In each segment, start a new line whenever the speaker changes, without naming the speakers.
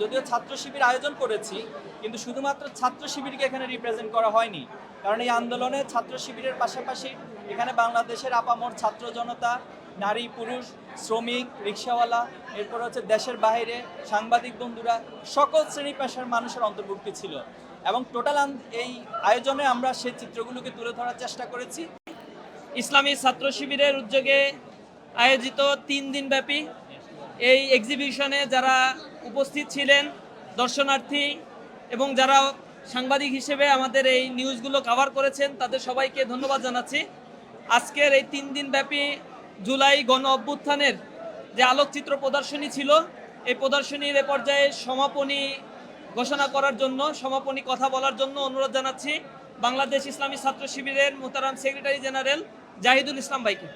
যদিও ছাত্র শিবির আয়োজন করেছি, কিন্তু শুধুমাত্র ছাত্র শিবিরকে এখানে রিপ্রেজেন্ট করা হয়নি। কারণ এই আন্দোলনে ছাত্র শিবিরের পাশাপাশি এখানে বাংলাদেশের আপামর ছাত্র জনতা, নারী, পুরুষ, শ্রমিক, রিক্সাওয়ালা, এরপর হচ্ছে দেশের বাইরে সাংবাদিক বন্ধুরা, সকল শ্রেণি পেশার মানুষের অন্তর্ভুক্তি ছিল। এবং টোটাল এই আয়োজনে আমরা সেই চিত্রগুলোকে তুলে ধরার চেষ্টা করেছি।
ইসলামী ছাত্র শিবিরের উদ্যোগে আয়োজিত তিন দিনব্যাপী এই এক্সিবিশনে যারা উপস্থিত ছিলেন, দর্শনার্থী এবং যারা সাংবাদিক হিসেবে আমাদের এই নিউজগুলো কভার করেছেন, তাদের সবাইকে ধন্যবাদ জানাচ্ছি। আজকের এই তিন দিন ব্যাপী জুলাই গণ অভ্যুত্থানের যে আলোকচিত্র প্রদর্শনী ছিল, এই প্রদর্শনীর এ পর্যায়ে সমাপনী ঘোষণা করার জন্য, সমাপনী কথা বলার জন্য অনুরোধ জানাচ্ছি বাংলাদেশ ইসলামী ছাত্র শিবিরের মোতারাম সেক্রেটারি জেনারেল জাহিদুল ইসলাম ভাইকে।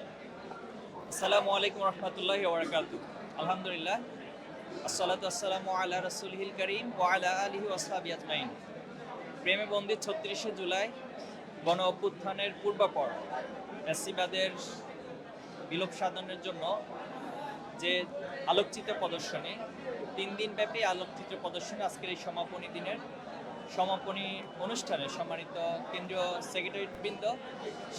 আসসালামু আলাইকুম রহমতুল্লাহ আলহামদুলিল্লাহ। আসসালাত আসসালামু আলা রাসূলিল করিম ও আলা আলহি আজমাইন। প্রেমে বন্দি ছত্রিশে জুলাই গণ অভ্যুত্থানের পূর্বাপর। ফ্যাসিবাদের বিলোপ সাধনের জন্য যে আলোকচিত্র প্রদর্শনী, তিন দিন ব্যাপী আলোকচিত্র প্রদর্শনী আজকের এই সমাপনী দিনের সমাপনী অনুষ্ঠানে সম্মানিত কেন্দ্রীয় সেক্রেটারি বৃন্দ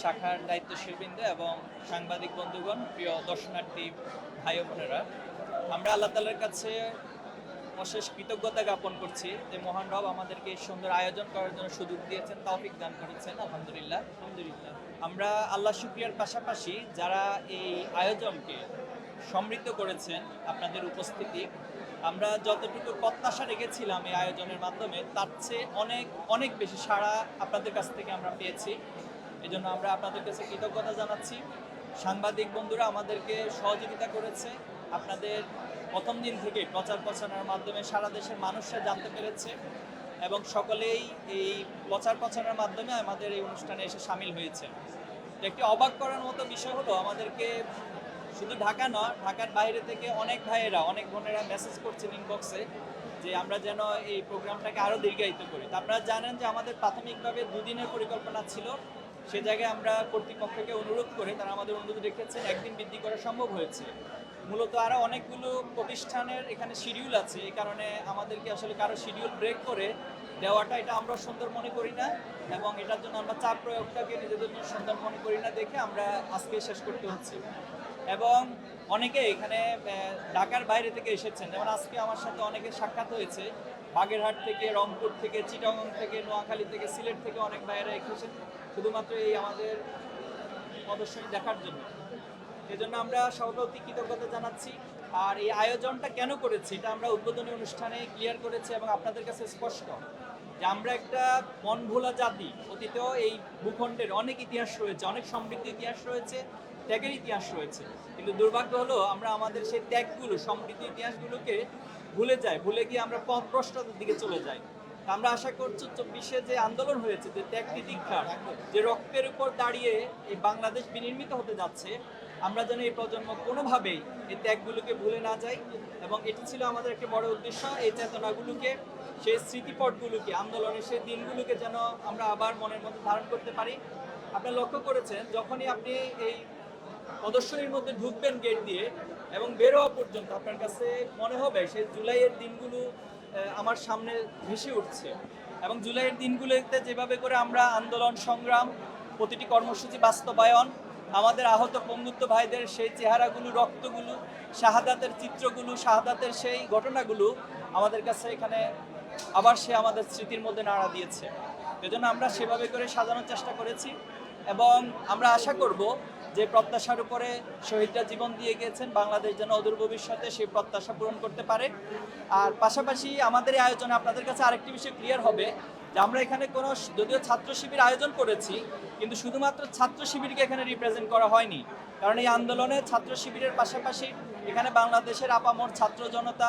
শাখার দায়িত্বশীল বৃন্দ এবং সাংবাদিক বন্ধুগণ প্রিয় দর্শনার্থী ভাই বোনেরা আমরা আল্লাহ তালার কাছে অশেষ কৃতজ্ঞতা জ্ঞাপন করছি। যে মহান রব আমাদেরকে এই সুন্দর আয়োজন করার জন্য সুযোগ দিয়েছেন তৌফিক দান করেছেন। আলহামদুলিল্লাহ। আলহামদুলিল্লাহ। আমরা আল্লাহ শুক্রিয়ার পাশাপাশি যারা এই আয়োজনকে সমৃদ্ধ করেছেন আপনাদের উপস্থিতি আমরা যতটুকু প্রত্যাশা রেখেছিলাম এই আয়োজনের মাধ্যমে, তার চেয়ে অনেক অনেক বেশি সাড়া আপনাদের কাছ থেকে আমরা পেয়েছি। এই জন্য আমরা আপনাদের কাছে কৃতজ্ঞতা জানাচ্ছি। সাংবাদিক বন্ধুরা আমাদেরকে সহযোগিতা করেছে। আপনাদের প্রথম দিন থেকে প্রচার প্রচারণার মাধ্যমে সারা দেশের মানুষরা জানতে পেরেছে এবং সকলেই এই প্রচার প্রচারণার মাধ্যমে আমাদের এই অনুষ্ঠানে এসে সামিল হয়েছে। একটি অবাক করার মতো বিষয় হলো, আমাদেরকে শুধু ঢাকা নয় ঢাকার বাইরে থেকে অনেক ভাইয়েরা, অনেক বোনেরা মেসেজ করছেন ইনবক্সে যে আমরা যেন এই প্রোগ্রামটাকে আরও দীর্ঘায়িত করি। তো আপনারা জানেন যে আমাদের প্রাথমিকভাবে দুদিনের পরিকল্পনা ছিল, সে জায়গায় আমরা কর্তৃপক্ষকে অনুরোধ করে তারা আমাদের অনুরোধ রেখেছেন, একদিন বৃদ্ধি করা সম্ভব হয়েছে। মূলত আরও অনেকগুলো প্রতিষ্ঠানের এখানে শিডিউল আছে, এই কারণে আমাদেরকে আসলে কারও শিডিউল ব্রেক করে দেওয়াটা এটা আমরা সুন্দর মনে করি না এবং এটার জন্য আমরা চাপ প্রয়োগটাকে নিজেদের জন্য সুন্দর মনে করি না দেখে আমরা আজকে শেষ করতে হচ্ছে। এবং অনেকে এখানে ঢাকার বাইরে থেকে এসেছেন। যেমন আজকে আমার সাথে অনেকে সাক্ষাৎ হয়েছে। বাগেরহাট থেকে, রংপুর থেকে, চিটাগং থেকে, নোয়াখালী থেকে, সিলেট থেকে অনেক বাইরে এসেছেন শুধুমাত্র এই আমাদের প্রদর্শনী দেখার জন্য। এজন্য আমরা সভাপতি কৃতজ্ঞতা জানাচ্ছি। আর এই আয়োজনটা কেন করেছি, এটা আমরা উদ্বোধনী অনুষ্ঠানে ক্লিয়ার করেছি এবং আপনাদের কাছে স্পষ্ট যে আমরা একটা মন ভোলা জাতি, অতীতেও এই ভূখণ্ডের অনেক ইতিহাস রয়েছে, অনেক সমৃদ্ধ ইতিহাস রয়েছে। ত্যাগের ইতিহাস রয়েছে। কিন্তু দুর্ভাগ্য হলো, আমরা আমাদের সেই ত্যাগগুলো সমৃদ্ধ ইতিহাসগুলোকে ভুলে যাই, ভুলে গিয়ে আমরা পথভ্রষ্টতার দিকে চলে যাই। আমরা আশা করছি, চব্বিশে যে আন্দোলন হয়েছে, যে ত্যাগ তিতিক্ষার যে রক্তের উপর দাঁড়িয়ে এই বাংলাদেশ বিনির্মিত হতে যাচ্ছে, আমরা যেন এই প্রজন্ম কোনোভাবেই এই ত্যাগগুলোকে ভুলে না যাই এবং এটি ছিল আমাদের একটি বড় উদ্দেশ্য, এই চেতনাগুলোকে, সেই স্মৃতিপটগুলোকে, আন্দোলনের সেই দিনগুলোকে যেন আমরা আবার মনের মধ্যে ধারণ করতে পারি। আপনি লক্ষ্য করেছেন, যখনই আপনি এই প্রদর্শনীর মধ্যে ঢুকবেন গেট দিয়ে এবং বের হওয়া পর্যন্ত আপনার কাছে মনে হবে সে জুলাইয়ের দিনগুলো আমার সামনে ভেসে উঠছে। এবং জুলাইয়ের দিনগুলোতে যেভাবে করে আমরা আন্দোলন, সংগ্রাম, প্রতিটি কর্মসূচি বাস্তবায়ন, আমাদের আহত পঙ্গুত্ব ভাইদের সেই চেহারাগুলো, রক্তগুলো, শাহাদাতের চিত্রগুলো, শাহাদাতের সেই ঘটনাগুলো আমাদের কাছে এখানে আবার সে আমাদের স্মৃতির মধ্যে নাড়া দিয়েছে। এজন্য আমরা সেভাবে করে সাজানোর চেষ্টা করেছি এবং আমরা আশা করব যে প্রত্যাশার উপরে শহীদরা জীবন দিয়ে গিয়েছেন, বাংলাদেশ যেন অদূর ভবিষ্যতে সেই প্রত্যাশা পূরণ করতে পারে। আর পাশাপাশি আমাদের এই আয়োজনে আপনাদের কাছে আরেকটি বিষয় ক্লিয়ার হবে, যে আমরা এখানে কোনো যদিও ছাত্র শিবির আয়োজন করেছি, কিন্তু শুধুমাত্র ছাত্র শিবিরকে এখানে রিপ্রেজেন্ট করা হয়নি। কারণ এই আন্দোলনে ছাত্র শিবিরের পাশাপাশি এখানে বাংলাদেশের আপামর ছাত্র জনতা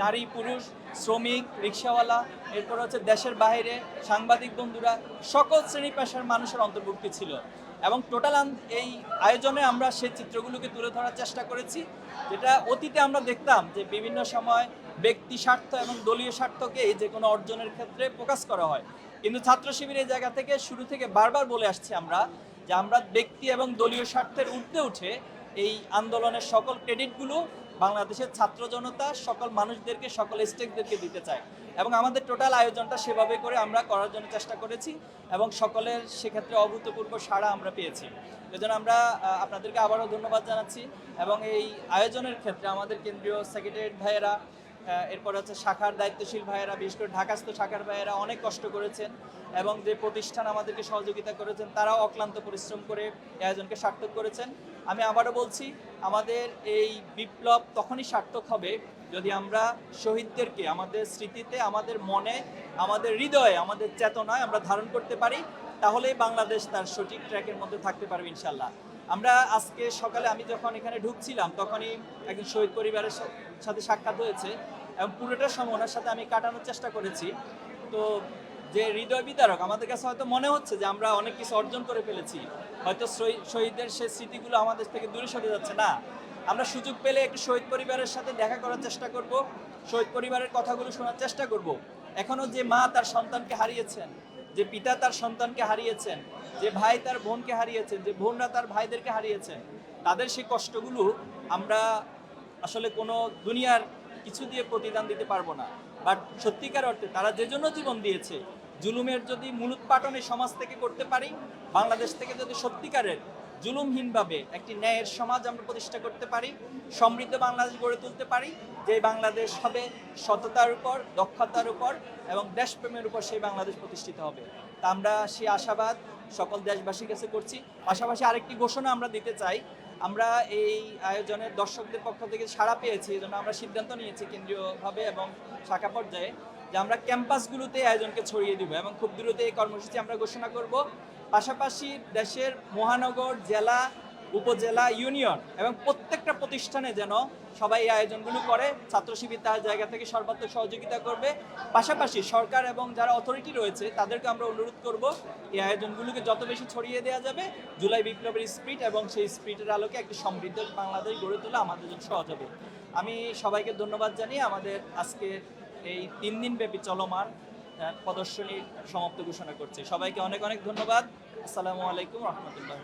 নারী, পুরুষ, শ্রমিক, রিক্সাওয়ালা, এরপর হচ্ছে দেশের বাইরে, সাংবাদিক বন্ধুরা, সকল শ্রেণি পেশার মানুষের অন্তর্ভুক্তি ছিল। এবং টোটাল এই আয়োজনে আমরা সেই চিত্রগুলোকে তুলে ধরার চেষ্টা করেছি, যেটা অতীতে আমরা দেখতাম যে বিভিন্ন সময় ব্যক্তি স্বার্থ এবং দলীয় স্বার্থকে যে কোনো অর্জনের ক্ষেত্রে প্রকাশ করা হয়। কিন্তু ছাত্র শিবিরের জায়গা থেকে শুরু থেকে বারবার বলে আসছি আমরা যে আমরা ব্যক্তি এবং দলীয় স্বার্থের উঠতে উঠে এই আন্দোলনের সকল ক্রেডিটগুলো বাংলাদেশের ছাত্র জনতা সকল মানুষদেরকে, সকল স্টেকদেরকে দিতে চায়। এবং আমাদের টোটাল আয়োজনটা সেভাবে করে আমরা করার জন্য চেষ্টা করেছি এবং সকলের সেক্ষেত্রে অভূতপূর্ব সাড়া আমরা পেয়েছি। এজন্য আমরা আপনাদেরকে আবারও ধন্যবাদ জানাচ্ছি এবং এই আয়োজনের ক্ষেত্রে আমাদের কেন্দ্রীয় সেক্রেটারি ভাইয়েরা এরপর হচ্ছে শাখার দায়িত্বশীল ভাইয়েরা, বিশেষ করে ঢাকাস্থ শাখার ভাইয়েরা অনেক কষ্ট করেছেন এবং যে প্রতিষ্ঠান আমাদেরকে সহযোগিতা করেছেন, তারাও অক্লান্ত পরিশ্রম করে এই আয়োজনকে সার্থক করেছেন। আমি আবারও বলছি, আমাদের এই বিপ্লব তখনই সার্থক হবে যদি আমরা শহীদদেরকে, আমাদের স্মৃতিতে, আমাদের মনে, আমাদের হৃদয়ে, আমাদের চেতনায় আমরা ধারণ করতে পারি, তাহলেই বাংলাদেশ তার সঠিক ট্র্যাকের মধ্যে থাকতে পারবে ইনশাল্লাহ আমরা আজকে সকালে আমি যখন এখানে ঢুকছিলাম, তখনই একজন শহীদ পরিবারের সাথে সাক্ষাৎ হয়েছে এবং পুরোটা সময় ওনার সাথে আমি কাটানোর চেষ্টা করেছি। তো যে হৃদয় বিদারক, আমাদের কাছে হয়তো মনে হচ্ছে যে আমরা অনেক কিছু অর্জন করে ফেলেছি। হয়তো শহী- শহীদদের সেই স্মৃতিগুলো আমাদের থেকে দূরে সরে যাচ্ছে। না, আমরা সুযোগ পেলে একটু শহীদ পরিবারের সাথে দেখা করার চেষ্টা করব, শহীদ পরিবারের কথাগুলো শোনার চেষ্টা করব। এখনও যে মা তার সন্তানকে হারিয়েছেন, যে পিতা তার সন্তানকে হারিয়েছেন, যে ভাই তার বোনকে হারিয়েছেন, যে বোনরা তার ভাইদেরকে হারিয়েছেন, তাদের সেই কষ্টগুলো আমরা আসলে কোনো দুনিয়ার কিছু দিয়ে প্রতিদান দিতে পারব না। বাট সত্যিকার অর্থে তারা যে জন্য জীবন দিয়েছে, জুলুমের যদি মূলোৎপাটন সমাজ থেকে করতে পারি, বাংলাদেশ থেকে যদি সত্যিকারের জুলুমহীনভাবে একটি ন্যায়ের সমাজ আমরা প্রতিষ্ঠা করতে পারি, সমৃদ্ধ বাংলাদেশ গড়ে তুলতে পারি, যে বাংলাদেশ হবে সততার উপর, দক্ষতার উপর এবং দেশপ্রেমের উপর সেই বাংলাদেশ প্রতিষ্ঠিত হবে। তা আমরা সেই আশাবাদ সকল দেশবাসীর কাছে করছি। পাশাপাশি আরেকটি ঘোষণা আমরা দিতে চাই আমরা এই আয়োজনের দর্শকদের পক্ষ থেকে সাড়া পেয়েছি, এই জন্য আমরা সিদ্ধান্ত নিয়েছি কেন্দ্রীয়ভাবে এবং শাখা পর্যায়ে যে আমরা ক্যাম্পাসগুলোতে আয়োজনকে ছড়িয়ে দিব এবং খুব দ্রুত এই কর্মসূচি আমরা ঘোষণা করব। পাশাপাশি দেশের মহানগর, জেলা উপজেলা ইউনিয়ন এবং প্রত্যেকটা প্রতিষ্ঠানে যেন সবাই এই আয়োজনগুলো করে ছাত্র শিবির তার জায়গা থেকে সর্বাত্মক সহযোগিতা করবে। পাশাপাশি সরকার এবং যারা অথরিটি রয়েছে, তাদেরকে আমরা অনুরোধ করব, এই আয়োজনগুলোকে যত বেশি ছড়িয়ে দেওয়া যাবে, জুলাই বিপ্লবের স্পিড এবং সেই স্পিডের আলোকে একটি সমৃদ্ধ বাংলাদেশ গড়ে তোলা আমাদের জন্য সহজ হবে। আমি সবাইকে ধন্যবাদ জানিয়ে আমাদের আজকে এই তিন দিন ব্যাপী চলমান প্রদর্শনী সমাপ্ত ঘোষণা করছি। সবাইকে অনেক অনেক ধন্যবাদ। আসসালামু আলাইকুম রহমতুল্লাহ।